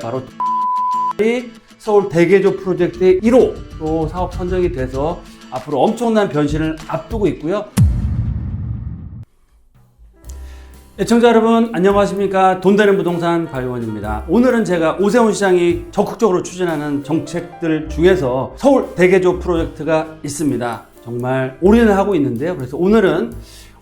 바로 서울 대개조 프로젝트의 1호로 사업 선정이 돼서 앞으로 엄청난 변신을 앞두고 있고요. 애청자 여러분 안녕하십니까? 돈 되는 부동산 관리원입니다. 오늘은 제가 오세훈 시장이 적극적으로 추진하는 정책들 중에서 서울 대개조 프로젝트가 있습니다. 정말 올인을 하고 있는데요. 그래서 오늘은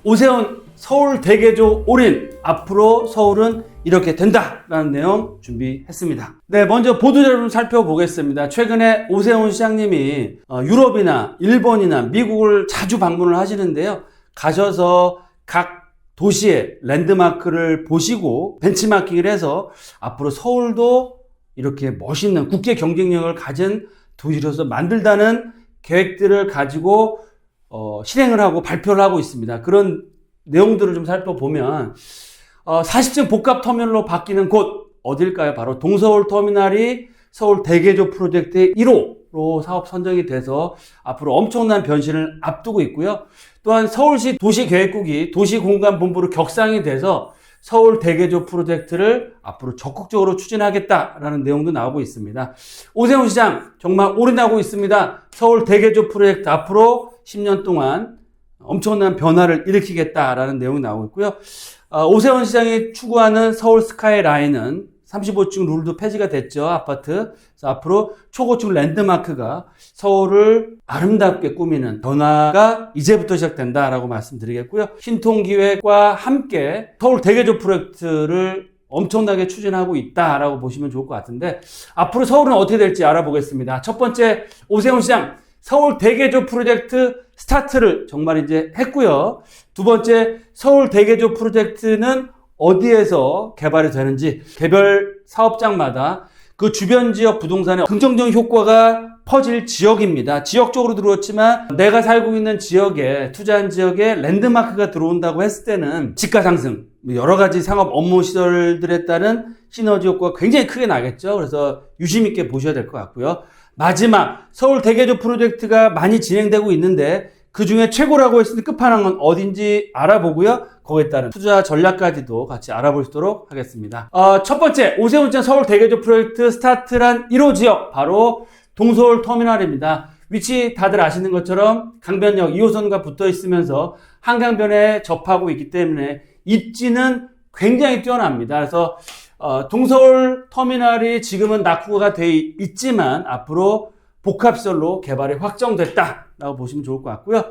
오세훈 서울 대개조 올인 앞으로 서울은 이렇게 된다라는 내용 준비했습니다. 네 먼저 보도자료 좀 살펴보겠습니다. 최근에 오세훈 시장님이 어, 유럽이나 일본이나 미국을 자주 방문을 하시는데요. 가셔서 각 도시의 랜드마크를 보시고 벤치마킹을 해서 앞으로 서울도 이렇게 멋있는 국제 경쟁력을 가진 도시로서 만들다는 계획들을 가지고 어, 실행을 하고 발표를 하고 있습니다. 그런 내용들을 좀 살펴보면 어, 40층 복합 터미널로 바뀌는 곳 어딜까요? 바로 동서울 터미널이 서울 대개조 프로젝트의 1호로 사업 선정이 돼서 앞으로 엄청난 변신을 앞두고 있고요. 또한 서울시 도시계획국이 도시공간본부로 격상이 돼서 서울 대개조 프로젝트를 앞으로 적극적으로 추진하겠다라는 내용도 나오고 있습니다. 오세훈 시장 정말 올인하고 있습니다. 서울 대개조 프로젝트 앞으로 10년 동안 엄청난 변화를 일으키겠다라는 내용이 나오고 있고요. 어, 오세훈 시장이 추구하는 서울 스카이라인은 35층 룰도 폐지가 됐죠. 아파트. 앞으로 초고층 랜드마크가 서울을 아름답게 꾸미는 변화가 이제부터 시작된다라고 말씀드리겠고요. 신통기획과 함께 서울 대개조 프로젝트를 엄청나게 추진하고 있다라고 보시면 좋을 것 같은데 앞으로 서울은 어떻게 될지 알아보겠습니다. 첫 번째 오세훈 시장 서울 대개조 프로젝트 스타트를 정말 이제 했고요. 두 번째 서울 대개조 프로젝트는 어디에서 개발이 되는지 개별 사업장마다 그 주변 지역 부동산의 긍정적인 효과가 퍼질 지역입니다. 지역적으로 들어왔지만 내가 살고 있는 지역에 투자한 지역에 랜드마크가 들어온다고 했을 때는 집가 상승, 뭐 여러 가지 상업 업무 시설들에 따른 시너지 효과가 굉장히 크게 나겠죠. 그래서 유심 있게 보셔야 될 것 같고요. 마지막 서울 대개조 프로젝트가 많이 진행되고 있는데 그 중에 최고라고 했을 때 끝판왕은 어딘지 알아보고요. 거기에 따른 투자 전략까지도 같이 알아볼 수 있도록 하겠습니다. 어, 첫 번째, 오세훈천 서울 대개조 프로젝트 스타트란 1호 지역, 바로 동서울 터미널입니다. 위치 다들 아시는 것처럼 강변역 2호선과 붙어 있으면서 한강변에 접하고 있기 때문에 입지는 굉장히 뛰어납니다. 그래서 어, 동서울 터미널이 지금은 낙후가 돼 있지만 앞으로 복합설로 개발이 확정됐다라고 보시면 좋을 것 같고요.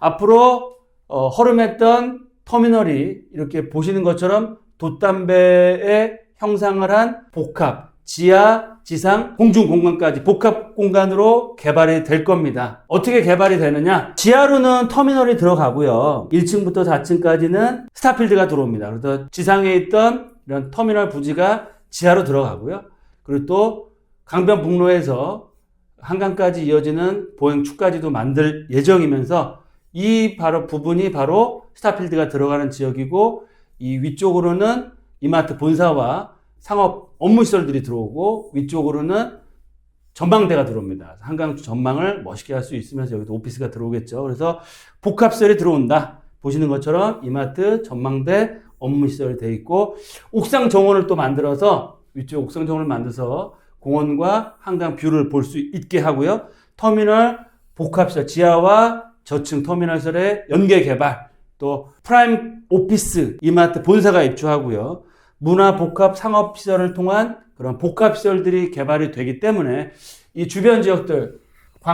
앞으로 어, 허름했던 터미널이 이렇게 보시는 것처럼 돛담배에 형상을 한 복합 지하, 지상, 공중 공간까지 복합 공간으로 개발이 될 겁니다. 어떻게 개발이 되느냐? 지하로는 터미널이 들어가고요. 1층부터 4층까지는 스타필드가 들어옵니다. 그래서 지상에 있던 이런 터미널 부지가 지하로 들어가고요. 그리고 또 강변북로에서 한강까지 이어지는 보행축까지도 만들 예정이면서 이 바로 부분이 바로 스타필드가 들어가는 지역이고 이 위쪽으로는 이마트 본사와 상업 업무 시설들이 들어오고 위쪽으로는 전망대가 들어옵니다. 한강 전망을 멋있게 할 수 있으면서 여기도 오피스가 들어오겠죠. 그래서 복합설이 들어온다. 보시는 것처럼 이마트, 전망대, 업무 시설이 돼 있고 옥상 정원을 또 만들어서 위쪽 옥상 정원을 만들어서 공원과 한강 뷰를 볼 수 있게 하고요. 터미널 복합시설 지하와 저층 터미널설의 연계 개발 또 프라임 오피스 이마트 본사가 입주하고요. 문화 복합 상업 시설을 통한 그런 복합 시설들이 개발이 되기 때문에 이 주변 지역들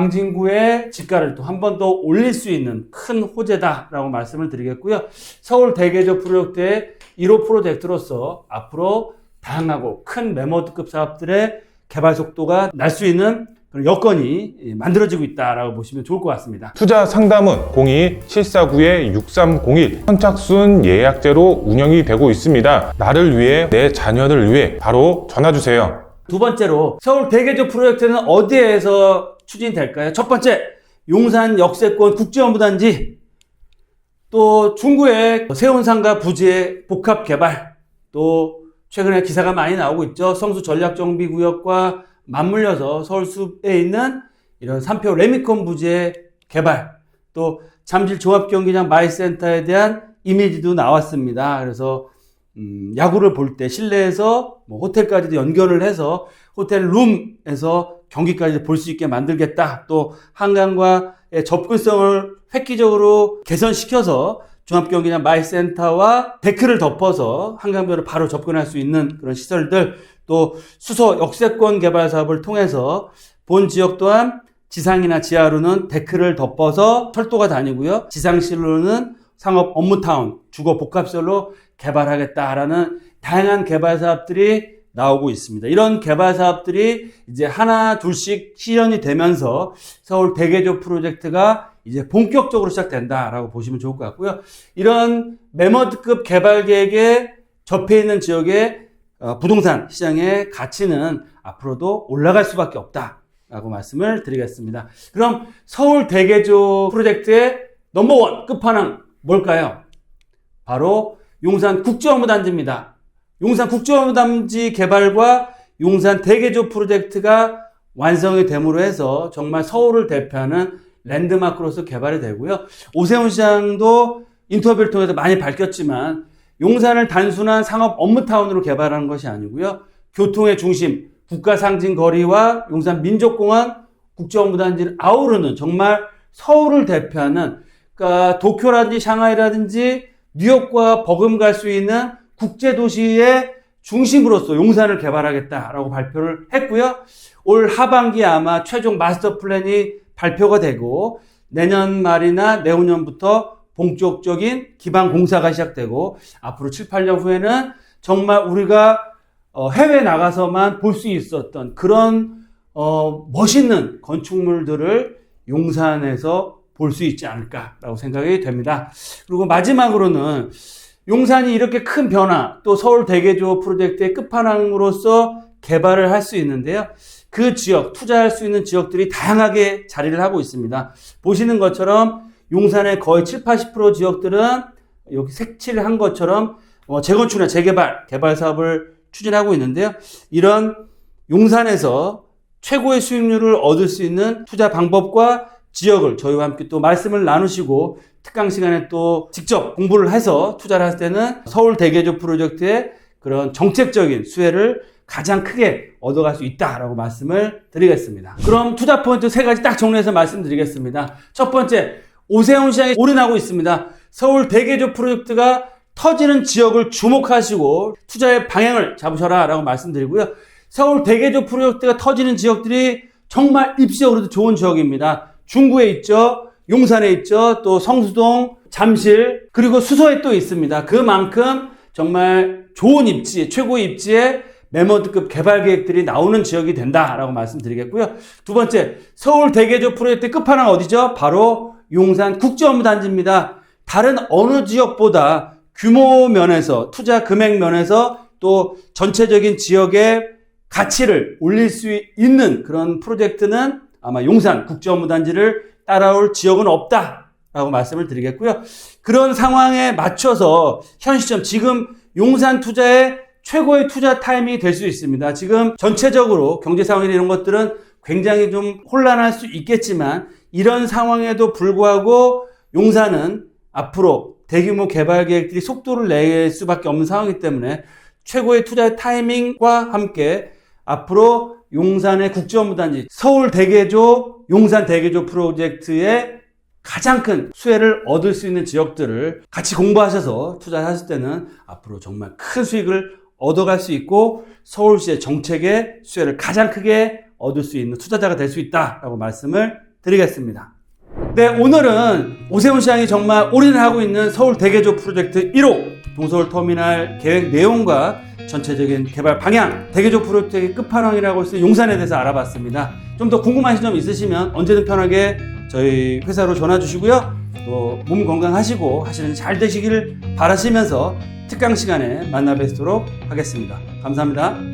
광진구의 집가를 또 한 번 더 올릴 수 있는 큰 호재다라고 말씀을 드리겠고요. 서울 대개조 프로젝트의 1호 프로젝트로서 앞으로 다양하고 큰 메모드급 사업들의 개발 속도가 날 수 있는 그런 여건이 만들어지고 있다라고 보시면 좋을 것 같습니다. 투자 상담은 02-749-6301 선착순 예약제로 운영이 되고 있습니다. 나를 위해 내 자녀를 위해 바로 전화 주세요. 두 번째로 서울 대개조 프로젝트는 어디에서 추진될까요? 첫 번째 용산 역세권 국제원부단지 또 중구의 세운상가 부지의 복합 개발 또 최근에 기사가 많이 나오고 있죠. 성수 전략정비구역과 맞물려서 서울숲에 있는 이런 삼표 레미콘 부지의 개발 또 잠실 종합경기장 마이센터에 대한 이미지도 나왔습니다. 그래서 음, 야구를 볼 때 실내에서 뭐 호텔까지도 연결을 해서 호텔 룸에서 경기까지 볼 수 있게 만들겠다. 또 한강과의 접근성을 획기적으로 개선시켜서 종합경기장 마이센터와 데크를 덮어서 한강변을 바로 접근할 수 있는 그런 시설들 또 수소 역세권 개발 사업을 통해서 본 지역 또한 지상이나 지하로는 데크를 덮어서 철도가 다니고요. 지상실로는 상업 업무타운, 주거 복합설로 개발하겠다라는 다양한 개발 사업들이 나오고 있습니다. 이런 개발 사업들이 이제 하나 둘씩 실현이 되면서 서울 대개조 프로젝트가 이제 본격적으로 시작된다라고 보시면 좋을 것 같고요. 이런 메머드급 개발 계획에 접해 있는 지역의 어, 부동산 시장의 가치는 앞으로도 올라갈 수밖에 없다라고 말씀을 드리겠습니다. 그럼 서울 대개조 프로젝트의 넘버원 끝판왕 뭘까요? 바로 용산 국제업무단지입니다. 용산 국제업무단지 개발과 용산 대개조 프로젝트가 완성이 됨으로 해서 정말 서울을 대표하는 랜드마크로서 개발이 되고요. 오세훈 시장도 인터뷰를 통해서 많이 밝혔지만 용산을 단순한 상업 업무타운으로 개발하는 것이 아니고요. 교통의 중심, 국가 상징 거리와 용산 민족공원 국제업무단지를 아우르는 정말 서울을 대표하는 그러니까 도쿄라든지 샹하이라든지 뉴욕과 버금갈 수 있는 국제 도시의 중심으로서 용산을 개발하겠다라고 발표를 했고요. 올 하반기에 아마 최종 마스터 플랜이 발표가 되고 내년 말이나 내후년부터 본격적인 기반 공사가 시작되고 앞으로 7, 8년 후에는 정말 우리가 어, 해외 나가서만 볼 수 있었던 그런 어, 멋있는 건축물들을 용산에서 볼 수 있지 않을까라고 생각이 됩니다. 그리고 마지막으로는 용산이 이렇게 큰 변화, 또 서울 대개조 프로젝트의 끝판왕으로서 개발을 할 수 있는데요. 그 지역, 투자할 수 있는 지역들이 다양하게 자리를 하고 있습니다. 보시는 것처럼 용산의 거의 7, 80% 지역들은 여기 색칠을 한 것처럼 어, 재건축이나 재개발, 개발 사업을 추진하고 있는데요. 이런 용산에서 최고의 수익률을 얻을 수 있는 투자 방법과 지역을 저희와 함께 또 말씀을 나누시고 특강 시간에 또 직접 공부를 해서 투자를 할 때는 서울 대개조 프로젝트의 그런 정책적인 수혜를 가장 크게 얻어갈 수 있다라고 말씀을 드리겠습니다. 그럼 투자 포인트 세 가지 딱 정리해서 말씀드리겠습니다. 첫 번째, 오세훈 시장이 올인하고 있습니다. 서울 대개조 프로젝트가 터지는 지역을 주목하시고 투자의 방향을 잡으셔라 라고 말씀드리고요. 서울 대개조 프로젝트가 터지는 지역들이 정말 입지적으로도 좋은 지역입니다. 중구에 있죠. 용산에 있죠. 또 성수동, 잠실, 그리고 수서에 또 있습니다. 그만큼 정말 좋은 입지, 최고의 입지에 메모드급 개발 계획들이 나오는 지역이 된다라고 말씀드리겠고요. 두 번째, 서울 대개조 프로젝트 끝판왕 어디죠? 바로 용산 국제업무단지입니다. 다른 어느 지역보다 규모 면에서, 투자 금액 면에서 또 전체적인 지역의 가치를 올릴 수 있는 그런 프로젝트는 아마 용산 국제업무단지를 따라올 지역은 없다 라고 말씀을 드리겠고요. 그런 상황에 맞춰서 현 시점 지금 용산 투자의 최고의 투자 타이밍이 될 수 있습니다. 지금 전체적으로 경제 상황이나 이런 것들은 굉장히 좀 혼란할 수 있겠지만 이런 상황에도 불구하고 용산은 앞으로 대규모 개발 계획들이 속도를 낼 수밖에 없는 상황이기 때문에 최고의 투자 타이밍과 함께 앞으로 용산의 국제업무단지 서울 대개조 용산 대개조 프로젝트의 가장 큰 수혜를 얻을 수 있는 지역들을 같이 공부하셔서 투자하실 때는 앞으로 정말 큰 수익을 얻어갈 수 있고 서울시의 정책의 수혜를 가장 크게 얻을 수 있는 투자자가 될 수 있다라고 말씀을 드리겠습니다. 네, 오늘은 오세훈 시장이 정말 올인을 하고 있는 서울 대개조 프로젝트 1호 동서울 터미널 계획 내용과 전체적인 개발 방향, 대개조 프로젝트의 끝판왕이라고 할 수 있는 용산에 대해서 알아봤습니다. 좀 더 궁금하신 점 있으시면 언제든 편하게 저희 회사로 전화 주시고요. 또 몸 건강하시고 하시는 일잘 되시길 바라시면서 특강 시간에 만나 뵙도록 하겠습니다. 감사합니다.